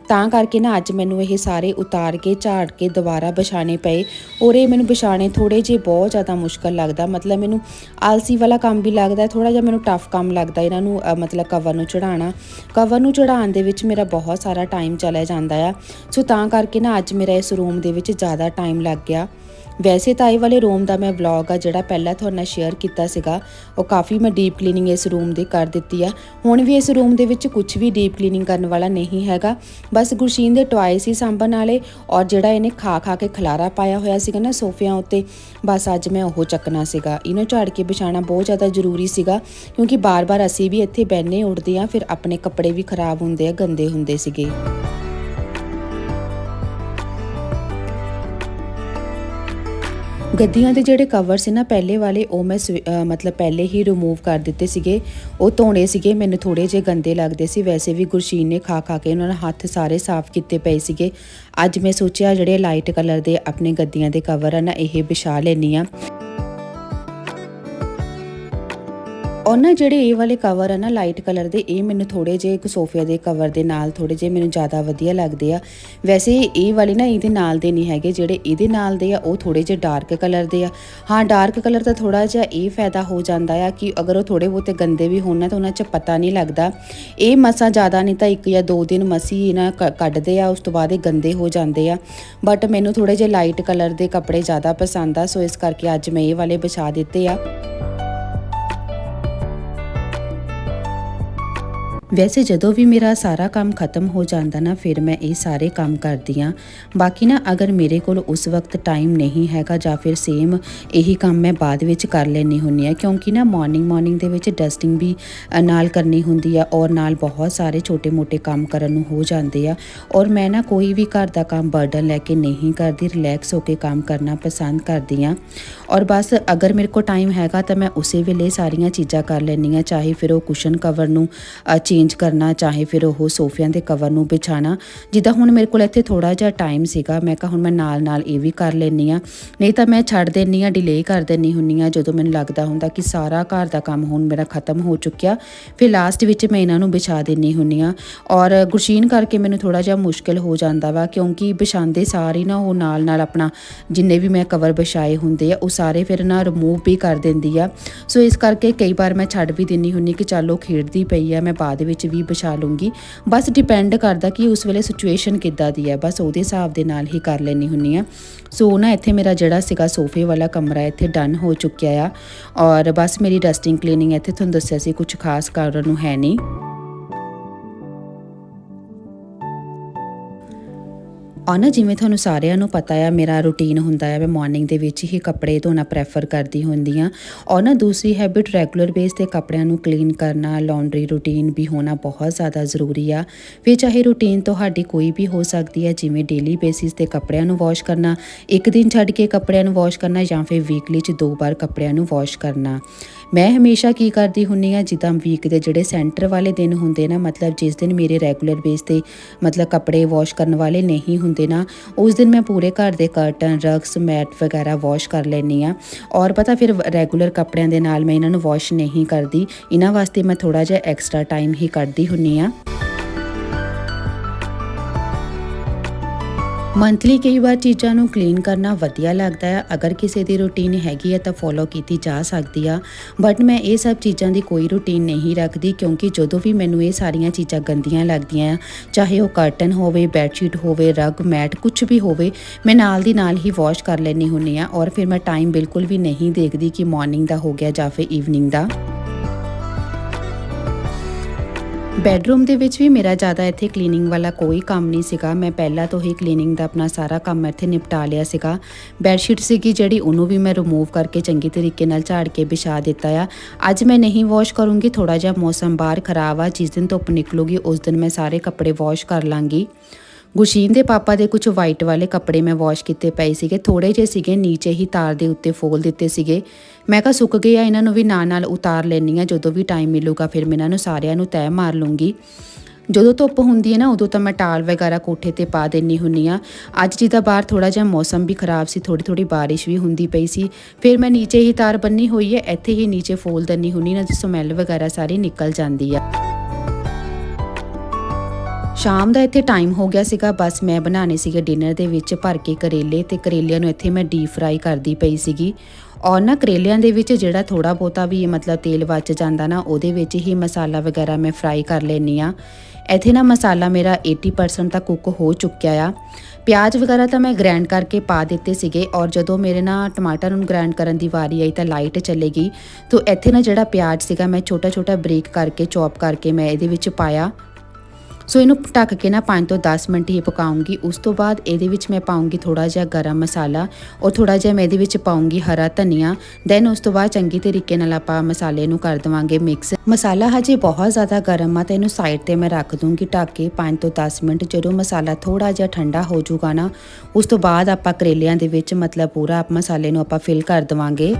ਤਾਂ ਕਰਕੇ ਨਾ ਅੱਜ ਮੈਨੂੰ ਇਹ ਸਾਰੇ ਉਤਾਰ ਕੇ, ਝਾੜ ਕੇ ਦੁਬਾਰਾ ਵਿਛਾਣੇ ਪਏ। ਔਰ ਇਹ ਮੈਨੂੰ ਵਿਛਾਣੇ ਥੋੜੇ ਜਿਹੇ ਬਹੁਤ ਜ਼ਿਆਦਾ ਮੁਸ਼ਕਲ ਲੱਗਦਾ। ਮਤਲਬ ਮੈਨੂੰ ਆਲਸੀ ਵਾਲਾ ਕੰਮ ਵੀ ਲੱਗਦਾ ਥੋੜਾ ਜਿਹਾ ਮੈਨੂੰ ਟਫ ਕੰਮ ਲੱਗਦਾ ਇਹਨਾਂ ਨੂੰ ਮਤਲਬ ਕਵਰ ਨੂੰ ਚੜਾਉਣਾ ਕਵਰ ਨੂੰ ਚੜਾਉਣ ਦੇ ਵਿੱਚ ਮੇਰਾ ਬਹੁਤ ਸਾਰਾ ਟਾਈਮ ਚਲਾ ਜਾਂਦਾ ਆ। ਸੋ ਤਾਂ ਕਰਕੇ ਨਾ ਅੱਜ ਮੇਰਾ ਇਸ ਰੂਮ ਦੇ ਵਿੱਚ ਜ਼ਿਆਦਾ ਟਾਈਮ ਲੱਗ ਗਿਆ। ਵੈਸੇ ਤਾਂ ਇਹ ਵਾਲੇ ਰੂਮ ਦਾ ਮੈਂ ਵਲੌਗ ਆ, ਜਿਹੜਾ ਪਹਿਲਾਂ ਤੁਹਾਡੇ ਸ਼ੇਅਰ ਕੀਤਾ ਸੀਗਾ, ਉਹ ਕਾਫੀ ਮੈਂ ਡੀਪ ਕਲੀਨਿੰਗ ਇਸ ਰੂਮ ਦੀ ਕਰ ਦਿੱਤੀ ਆ। ਹੁਣ ਵੀ ਇਸ ਰੂਮ ਦੇ ਵਿੱਚ ਕੁਝ ਵੀ ਡੀਪ ਕਲੀਨਿੰਗ ਕਰਨ ਵਾਲਾ ਨਹੀਂ ਹੈਗਾ। ਬਸ ਗੁਰਸ਼ੀਨ ਦੇ ਟੁਆਏ ਸੀ ਸਾਂਭਣ ਵਾਲੇ ਔਰ ਜਿਹੜਾ ਇਹਨੇ ਖਾ ਖਾ ਕੇ ਖਲਾਰਾ ਪਾਇਆ ਹੋਇਆ ਸੀਗਾ ਨਾ ਸੋਫਿਆਂ ਉੱਤੇ, ਬਸ ਅੱਜ ਮੈਂ ਉਹ ਚੱਕਣਾ ਸੀਗਾ। ਇਹਨੂੰ ਝਾੜ ਕੇ ਵਿਛਾਣਾ ਬਹੁਤ ਜ਼ਿਆਦਾ ਜ਼ਰੂਰੀ ਸੀਗਾ, ਕਿਉਂਕਿ ਬਾਰ-ਬਾਰ ਅਸੀਂ ਵੀ ਇੱਥੇ ਬੈਨੇ ਉੱਡਦੇ ਆ ਫਿਰ ਆਪਣੇ ਕੱਪੜੇ ਵੀ ਖਰਾਬ ਹੁੰਦੇ ਆ, ਗੰਦੇ ਹੁੰਦੇ ਸੀਗੇ। ਗੱਦੀਆਂ ਦੇ ਜਿਹੜੇ ਕਵਰ ਸੀ ਨਾ, ਪਹਿਲੇ ਵਾਲੇ, ਉਹ ਮੈਂ ਸਵੇ- ਮਤਲਬ ਪਹਿਲੇ ਹੀ ਰਿਮੂਵ ਕਰ ਦਿੱਤੇ ਸੀਗੇ। ਉਹ ਧੋਣੇ ਸੀਗੇ, ਮੈਨੂੰ ਥੋੜੇ ਜਿਹੇ ਗੰਦੇ ਲੱਗਦੇ ਸੀ। ਵੈਸੇ ਵੀ ਗੁਰਸ਼ੀਨ ਨੇ ਖਾ ਖਾ ਕੇ ਉਹਨਾਂ ਦੇ ਹੱਥ ਸਾਰੇ ਸਾਫ਼ ਕੀਤੇ ਪਏ ਸੀਗੇ। ਅੱਜ ਮੈਂ ਸੋਚਿਆ ਜਿਹੜੇ ਲਾਈਟ ਕਲਰ ਦੇ ਆਪਣੇ ਗੱਦੀਆਂ ਦੇ ਕਵਰ ਆ ਨਾ, ਇਹ ਵਿਛਾ ਲੈਣੀ ਆ ਔਰ ਨਾ ਜਿਹੜੇ ਇਹ ਵਾਲੇ ਕਵਰ ਆ ਨਾ ਲਾਈਟ ਕਲਰ ਦੇ, ਇਹ ਮੈਨੂੰ ਥੋੜੇ ਜਿਹੇ ਇੱਕ ਸੋਫੇ ਦੇ ਕਵਰ ਦੇ ਨਾਲ ਥੋੜੇ ਜਿਹੇ ਮੈਨੂੰ ਜ਼ਿਆਦਾ ਵਧੀਆ ਲੱਗਦੇ ਆ। ਵੈਸੇ ਇਹ ਵਾਲੇ ਨਾ ਇਹਦੇ ਨਾਲ ਦੇ ਨਹੀਂ ਹੈਗੇ, ਜਿਹੜੇ ਇਹਦੇ ਨਾਲ ਦੇ ਆ, ਉਹ ਥੋੜੇ ਜਿਹੇ ਡਾਰਕ ਕਲਰ ਦੇ ਆ। ਹਾਂ ਡਾਰਕ ਕਲਰ ਦਾ ਥੋੜਾ ਜਿਹਾ ਇਹ ਫਾਇਦਾ ਹੋ ਜਾਂਦਾ ਆ ਕਿ ਅਗਰ ਉਹ ਥੋੜੇ ਬਹੁਤੇ ਗੰਦੇ ਵੀ ਹੋਣ ਨਾ, ਤਾਂ ਉਹਨਾਂ 'ਚ ਪਤਾ ਨਹੀਂ ਲੱਗਦਾ। ਇਹ ਮਸਾਂ ਜ਼ਿਆਦਾ ਨਹੀਂ ਤਾਂ ਇੱਕ ਜਾਂ ਦੋ ਦਿਨ ਮਸੀ ਇਹਨਾਂ ਕ- ਕੱਢਦੇ ਆ, ਉਸ ਤੋਂ ਬਾਅਦ ਇਹ ਗੰਦੇ ਹੋ ਜਾਂਦੇ ਆ। ਬਟ ਮੈਨੂੰ ਥੋੜੇ ਜਿਹੇ ਲਾਈਟ ਕਲਰ ਦੇ ਕੱਪੜੇ ਜ਼ਿਆਦਾ ਪਸੰਦ ਆ, ਸੋ ਇਸ ਕਰਕੇ ਅੱਜ ਮੈਂ ਇਹ ਵਾਲੇ ਵਿਛਾ ਦਿੱਤੇ ਆ। ਵੈਸੇ ਜਦੋਂ ਵੀ ਮੇਰਾ ਸਾਰਾ ਕੰਮ ਖਤਮ ਹੋ ਜਾਂਦਾ ਨਾ, ਫਿਰ ਮੈਂ ਇਹ ਸਾਰੇ ਕੰਮ ਕਰਦੀ ਆ ਬਾਕੀ ਨਾ, ਅਗਰ ਮੇਰੇ ਕੋਲ ਉਸ ਵਕਤ ਟਾਈਮ ਨਹੀਂ ਹੈਗਾ ਜਾਂ ਫਿਰ ਸੇਮ ਇਹੀ ਕੰਮ ਮੈਂ ਬਾਅਦ ਵਿੱਚ ਕਰ ਲੈਣੀ ਹੁੰਨੀ ਆ ਕਿਉਂਕਿ ਨਾ ਮਾਰਨਿੰਗ ਮਾਰਨਿੰਗ ਦੇ ਵਿੱਚ ਡਸਟਿੰਗ ਵੀ ਨਾਲ ਕਰਨੀ ਹੁੰਦੀ ਆ ਔਰ ਨਾਲ ਬਹੁਤ ਸਾਰੇ ਛੋਟੇ-ਮੋਟੇ ਕੰਮ ਕਰਨ ਨੂੰ ਹੋ ਜਾਂਦੇ ਆ। ਔਰ ਮੈਂ ਨਾ ਕੋਈ ਵੀ ਘਰ ਦਾ ਕੰਮ ਬਰਡਨ ਲੈ ਕੇ ਨਹੀਂ ਕਰਦੀ ਰਿਲੈਕਸ ਹੋ ਕੇ ਕੰਮ ਕਰਨਾ ਪਸੰਦ ਕਰਦੀ ਆ ਔਰ ਬਸ ਅਗਰ ਮੇਰੇ ਕੋਲ ਟਾਈਮ ਹੈਗਾ ਤਾਂ ਮੈਂ ਉਸੇ ਵੇਲੇ ਸਾਰੀਆਂ ਚੀਜ਼ਾਂ ਕਰ ਲੈਂਦੀ ਆ ਚਾਹੇ ਫਿਰ ਉਹ ਕੁਸ਼ਨ ਕਵਰ ਨੂੰ ਚੇਂਜ ਕਰਨਾ, ਚਾਹੇ ਫਿਰ ਉਹ ਸੋਫਿਆਂ ਦੇ ਕਵਰ ਨੂੰ ਵਿਛਾਣਾ ਜਿੱਦਾਂ ਹੁਣ ਮੇਰੇ ਕੋਲ ਇੱਥੇ ਥੋੜਾ ਜਿਹਾ ਟਾਈਮ ਸੀਗਾ, ਮੈਂ ਕਿਹਾ ਹੁਣ ਮੈਂ ਨਾਲ ਨਾਲ ਇਹ ਵੀ ਕਰ ਲੈਂਦੀ ਆ ਨਹੀਂ ਤਾਂ ਮੈਂ ਛੱਡ ਦਿੰਨੀ ਆ ਡਿਲੇ ਕਰ ਦਿੰਨੀ ਹੁੰਨੀ ਆ ਜਦੋਂ ਮੈਨੂੰ ਲੱਗਦਾ ਹੁੰਦਾ ਕਿ ਸਾਰਾ ਘਰ ਦਾ ਕੰਮ ਹੁਣ ਮੇਰਾ ਖਤਮ ਹੋ ਚੁੱਕਿਆ, ਫਿਰ ਲਾਸਟ ਵਿੱਚ ਮੈਂ ਇਹਨਾਂ ਨੂੰ ਵਿਛਾ ਦਿੰਨੀ ਹੁੰਨੀ ਆ ਔਰ ਗੁਰਸ਼ੀਨ ਕਰਕੇ ਮੈਨੂੰ ਥੋੜਾ ਜਿਹਾ ਮੁਸ਼ਕਿਲ ਹੋ ਜਾਂਦਾ ਵਾ, ਕਿਉਂਕਿ ਵਿਛਾਉਂਦੇ ਹੀ ਨਾ ਉਹ ਨਾਲ ਨਾਲ ਆਪਣਾ ਜਿੰਨੇ ਵੀ ਮੈਂ ਕਵਰ ਵਿਛਾਏ ਹੁੰਦੇ ਆ, ਉਹ ਸਾਰੇ ਫਿਰ ਨਾ ਰਿਮੂਵ ਵੀ ਕਰ ਦਿੰਦੀ ਆ। ਸੋ ਇਸ ਕਰਕੇ ਕਈ ਵਾਰ ਮੈਂ ਛੱਡ ਵੀ ਦਿੰਨੀ ਹੁੰਨੀ ਕਿ ਚੱਲ ਉਹ ਖੇਡਦੀ ਪਈ ਆ, ਮੈਂ ਬਾਅਦ ਵਿੱਚ ਵੀ ਵਿਛਾ ਲੂੰਗੀ। ਬਸ ਡਿਪੈਂਡ ਕਰਦਾ ਕਿ ਉਸ ਵੇਲੇ ਸਿਚੁਏਸ਼ਨ ਕਿੱਦਾਂ ਦੀ ਹੈ। ਬਸ ਉਹਦੇ ਹਿਸਾਬ ਦੇ ਨਾਲ ਹੀ ਕਰ ਲੈਣੀ ਹੁੰਨੀ ਆ ਸੋ ਨਾ ਇੱਥੇ ਮੇਰਾ ਜਿਹੜਾ ਸੀਗਾ ਸੋਫੇ ਵਾਲਾ ਕਮਰਾ ਇੱਥੇ ਡਨ ਹੋ ਚੁੱਕਿਆ ਆ। ਔਰ ਬਸ ਮੇਰੀ ਡਸਟਿੰਗ ਕਲੀਨਿੰਗ ਇੱਥੇ ਤੁਹਾਨੂੰ ਦੱਸਿਆ ਸੀ ਕੁਝ ਖਾਸ ਕਾਰਨ ਨੂੰ ਹੈ ਨਹੀਂ। ਔਰ ਨਾ ਜਿਵੇਂ ਤੁਹਾਨੂੰ ਸਾਰਿਆਂ ਨੂੰ ਪਤਾ ਆ, ਮੇਰਾ ਰੂਟੀਨ ਹੁੰਦਾ ਆ, ਮੈਂ ਮਾਰਨਿੰਗ ਦੇ ਵਿੱਚ ਹੀ ਕੱਪੜੇ ਧੋਣਾ ਪ੍ਰੈਫਰ ਕਰਦੀ ਹੁੰਦੀ ਆ। ਔਰ ਨਾ ਦੂਸਰੀ ਹੈਬਿਟ ਰੈਗੂਲਰ ਬੇਸ ਤੇ ਕੱਪੜਿਆਂ ਨੂੰ ਕਲੀਨ ਕਰਨਾ ਲਾਂਡਰੀ ਰੂਟੀਨ ਵੀ ਹੋਣਾ ਬਹੁਤ ਜ਼ਿਆਦਾ ਜ਼ਰੂਰੀ ਆ। ਫਿਰ ਚਾਹੇ ਰੂਟੀਨ ਤੁਹਾਡੀ ਕੋਈ ਵੀ ਹੋ ਸਕਦੀ ਹੈ ਜਿਵੇਂ ਡੇਲੀ ਬੇਸਿਸ ਤੇ ਕੱਪੜਿਆਂ ਨੂੰ ਵਾਸ਼ ਕਰਨਾ, ਇੱਕ ਦਿਨ ਛੱਡ ਕੇ ਕੱਪੜਿਆਂ ਨੂੰ ਵਾਸ਼ ਕਰਨਾ ਜਾਂ ਫਿਰ ਵੀਕਲੀ 'ਚ ਦੋ ਵਾਰ ਕੱਪੜਿਆਂ ਨੂੰ ਵਾਸ਼ ਕਰਨਾ। ਮੈਂ ਹਮੇਸ਼ਾ ਕੀ ਕਰਦੀ ਹੁੰਨੀ ਆ, ਜਿੱਦਾਂ ਵੀਕ ਦੇ ਜਿਹੜੇ ਸੈਂਟਰ ਵਾਲੇ ਦਿਨ ਹੁੰਦੇ ਨਾ, ਮਤਲਬ ਜਿਸ ਦਿਨ ਮੇਰੇ ਰੈਗੂਲਰ ਬੇਸ ਤੇ ਮਤਲਬ ਕੱਪੜੇ ਵਾਸ਼ ਕਰਨ ਵਾਲੇ ਨਹੀਂ ਹੁੰਦੇ ਨਾ, ਉਸ ਦਿਨ ਮੈਂ ਪੂਰੇ ਘਰ ਦੇ ਕਰਟਨ ਰਗਸ ਮੈਟ ਵਗੈਰਾ ਵਾਸ਼ ਕਰ ਲੈਂਦੀ ਆ। ਔਰ ਪਤਾ ਫਿਰ ਰੈਗੂਲਰ ਕੱਪੜਿਆਂ ਦੇ ਨਾਲ ਮੈਂ ਇਹਨਾਂ ਨੂੰ ਵਾਸ਼ ਨਹੀਂ ਕਰਦੀ। ਇਹਨਾਂ ਵਾਸਤੇ ਮੈਂ ਥੋੜਾ ਜਿਹਾ ਐਕਸਟਰਾ ਟਾਈਮ ਹੀ ਕੱਢਦੀ ਹੁੰਨੀ ਆ। ਮੰਥਲੀ ਕਈ ਵਾਰ ਚੀਜ਼ਾਂ ਨੂੰ ਕਲੀਨ ਕਰਨਾ ਵਧੀਆ ਲੱਗਦਾ ਹੈ। ਅਗਰ ਕਿਸੇ ਦੀ ਰੂਟੀਨ ਹੈਗੀ ਹੈ ਤਾਂ ਫੋਲੋ ਕੀਤੀ ਜਾ ਸਕਦੀ ਆ। ਬਟ ਮੈਂ ਇਹ ਸਭ ਚੀਜ਼ਾਂ ਦੀ ਕੋਈ ਰੂਟੀਨ ਨਹੀਂ ਰੱਖਦੀ ਕਿਉਂਕਿ ਜਦੋਂ ਵੀ ਮੈਨੂੰ ਇਹ ਸਾਰੀਆਂ ਚੀਜ਼ਾਂ ਗੰਦੀਆਂ ਲੱਗਦੀਆਂ ਆ, ਚਾਹੇ ਉਹ ਕਰਟਨ ਹੋਵੇ ਬੈੱਡਸ਼ੀਟ ਹੋਵੇ ਰਗ ਮੈਟ ਕੁਝ ਵੀ ਹੋਵੇ, ਮੈਂ ਨਾਲ ਦੀ ਨਾਲ ਹੀ ਵਾਸ਼ ਕਰ ਲੈਣੀ ਹੁੰਨੀ ਆ ਔਰ ਫਿਰ ਮੈਂ ਟਾਈਮ ਬਿਲਕੁਲ ਵੀ ਨਹੀਂ ਦੇਖਦੀ ਕਿ ਮਾਰਨਿੰਗ ਦਾ ਹੋ ਗਿਆ ਜਾਂ ਫਿਰ ਈਵਨਿੰਗ ਦਾ। ਬੈਡਰੂਮ ਦੇ ਵਿੱਚ ਵੀ ਮੇਰਾ ਜ਼ਿਆਦਾ ਇੱਥੇ ਕਲੀਨਿੰਗ ਵਾਲਾ ਕੋਈ ਕੰਮ ਨਹੀਂ ਸੀਗਾ। ਮੈਂ ਪਹਿਲਾਂ ਤੋਂ ਹੀ ਕਲੀਨਿੰਗ ਦਾ ਆਪਣਾ ਸਾਰਾ ਕੰਮ ਇੱਥੇ ਨਿਪਟਾ ਲਿਆ ਸੀਗਾ। ਬੈੱਡਸ਼ੀਟ ਸੀਗੀ ਜਿਹੜੀ ਉਹਨੂੰ ਵੀ ਮੈਂ ਰਿਮੂਵ ਕਰਕੇ ਚੰਗੀ ਤਰੀਕੇ ਨਾਲ ਝਾੜ ਕੇ ਵਿਛਾ ਦਿੱਤਾ ਆ। ਅੱਜ ਮੈਂ ਨਹੀਂ ਵਾਸ਼ ਕਰੂੰਗੀ ਥੋੜਾ ਜਿਹਾ ਮੌਸਮ ਬਾਹਰ ਖਰਾਬ ਆ। ਜਿਸ ਦਿਨ ਧੁੱਪ ਨਿਕਲੂਗੀ, ਉਸ ਦਿਨ ਮੈਂ ਸਾਰੇ ਕੱਪੜੇ ਵਾਸ਼ ਕਰ ਲਾਂਗੀ। ਗੁਸ਼ੀਨ ਦੇ ਪਾਪਾ ਦੇ ਕੁਝ ਵਾਈਟ ਵਾਲੇ ਕੱਪੜੇ ਮੈਂ ਵਾਸ਼ ਕੀਤੇ ਪਏ ਸੀਗੇ। ਥੋੜੇ ਜਿਹੇ ਸੀਗੇ, ਨੀਚੇ ਹੀ ਤਾਰ ਦੇ ਉੱਤੇ ਫੋਲ ਦਿੱਤੇ ਸੀਗੇ। ਮੈਂ ਕਿਹਾ ਸੁੱਕ ਗਏ ਆ, ਇਹਨਾਂ ਨੂੰ ਵੀ ਨਾਲ ਨਾਲ ਉਤਾਰ ਲੈਣੀ ਆ, ਜਦੋਂ ਵੀ ਟਾਈਮ ਮਿਲੂਗਾ ਫਿਰ ਮੈਂ ਇਹਨਾਂ ਨੂੰ ਸਾਰਿਆਂ ਨੂੰ ਤੈਅ ਮਾਰ ਲੂੰਗੀ। ਜਦੋਂ ਧੁੱਪ ਹੁੰਦੀ ਹੈ ਨਾ, ਉਦੋਂ ਤਾਂ ਮੈਂ ਟਾਲ ਵਗੈਰਾ ਕੋਠੇ ਤੇ ਪਾ ਦੇਣੀ ਹੁੰਨੀ ਆ। ਅੱਜ ਜਿੱਦਾਂ ਬਾਹਰ ਥੋੜਾ ਜਿਹਾ ਮੌਸਮ ਵੀ ਖਰਾਬ ਸੀ ਥੋੜੀ ਥੋੜੀ ਬਾਰਿਸ਼ ਵੀ ਹੁੰਦੀ ਪਈ ਸੀ। ਫਿਰ ਮੈਂ ਨੀਚੇ ਹੀ ਤਾਰ ਬੰਨੀ ਹੋਈ ਹੈ, ਇੱਥੇ ਹੀ ਨੀਚੇ ਫੋਲ ਦੰਨੀ ਹੁੰਨੀ ਨਾ ਸਮੈਲ ਵਗੈਰਾ ਸਾਰੀ ਨਿਕਲ ਜਾਂਦੀ ਆ। ਸ਼ਾਮ ਦਾ ਇੱਥੇ ਟਾਈਮ ਹੋ ਗਿਆ ਸੀਗਾ, ਬਸ ਮੈਂ ਬਣਾਣੇ ਸੀਗੇ ਡਿਨਰ ਦੇ ਵਿੱਚ ਭਰ ਕੇ ਕਰੇਲੇ ਤੇ ਕਰੇਲਿਆਂ ਨੂੰ ਇੱਥੇ ਮੈਂ ਡੀਪ ਫਰਾਈ ਕਰਦੀ ਪਈ ਸੀਗੀ। ਔਰ ਨਾ ਕਰੇਲਿਆਂ ਦੇ ਵਿੱਚ ਜਿਹੜਾ ਥੋੜਾ ਬਹੁਤਾ ਵੀ ਮਤਲਬ ਤੇਲ ਬਚ ਜਾਂਦਾ ਨਾ, ਉਹਦੇ ਵਿੱਚ ਹੀ ਮਸਾਲਾ ਵਗੈਰਾ ਮੈਂ ਫਰਾਈ ਕਰ ਲੈਣੀ ਆ ਇੱਥੇ ਨਾ ਮਸਾਲਾ ਮੇਰਾ 80% ਤੱਕ ਕੁੱਕ ਹੋ ਚੁੱਕਿਆ ਆ। ਪਿਆਜ਼ ਵਗੈਰਾ ਤਾਂ ਮੈਂ ਗ੍ਰਾਈਂਡ ਕਰਕੇ ਪਾ ਦਿੱਤੇ ਸੀਗੇ ਔਰ ਜਦੋਂ ਮੇਰੇ ਨਾ ਟਮਾਟਰ ਨੂੰ ਗ੍ਰਾਈਂਡ ਕਰਨ ਦੀ ਵਾਰੀ ਆਈ ਤਾਂ ਲਾਈਟ ਚੱਲੇਗੀ ਤੋਂ ਇੱਥੇ ਨਾ ਜਿਹੜਾ ਪਿਆਜ਼ ਸੀਗਾ ਮੈਂ ਛੋਟਾ ਛੋਟਾ ਬਰੀਕ ਕਰਕੇ, ਚੌਪ ਕਰਕੇ ਮੈਂ ਇਹਦੇ ਵਿੱਚ ਪਾਇਆ। ਸੋ ਇਹਨੂੰ ਢੱਕ ਕੇ ਨਾ 5 ਤੋਂ 10 ਮਿੰਟ ਹੀ ਪਕਾਉਂਗੀ। ਉਸ ਤੋਂ ਬਾਅਦ ਇਹਦੇ ਵਿੱਚ ਮੈਂ ਪਾਉਂਗੀ ਥੋੜਾ ਜਿਹਾ ਗਰਮ ਮਸਾਲਾ ਔਰ ਥੋੜਾ ਜਿਹਾ ਮੈਂ ਇਹਦੇ ਵਿੱਚ ਪਾਉਂਗੀ ਹਰਾ ਧਨੀਆ। ਦੈਨ ਉਸ ਤੋਂ ਬਾਅਦ ਚੰਗੀ ਤਰੀਕੇ ਨਾਲ ਆਪਾਂ ਮਸਾਲੇ ਨੂੰ ਕਰ ਦਵਾਂਗੇ ਮਿਕਸ ਮਸਾਲਾ ਹਜੇ ਬਹੁਤ ਜ਼ਿਆਦਾ ਗਰਮ ਆ ਤੇ ਇਹਨੂੰ ਸਾਈਡ ਤੇ ਮੈਂ ਰੱਖ ਦੂੰਗੀ ਢੱਕ ਕੇ 5 ਤੋਂ 10 ਮਿੰਟ। ਜਦੋਂ ਮਸਾਲਾ ਥੋੜਾ ਜਿਹਾ ਠੰਡਾ ਹੋ ਜਾਊਗਾ ਨਾ, ਉਸ ਤੋਂ ਬਾਅਦ ਆਪਾਂ ਕਰੇਲਿਆਂ ਦੇ ਵਿੱਚ ਮਤਲਬ ਪੂਰਾ ਆਪ ਮਸਾਲੇ ਨੂੰ ਆਪਾਂ ਫਿਲ ਕਰ ਦਵਾਂਗੇ।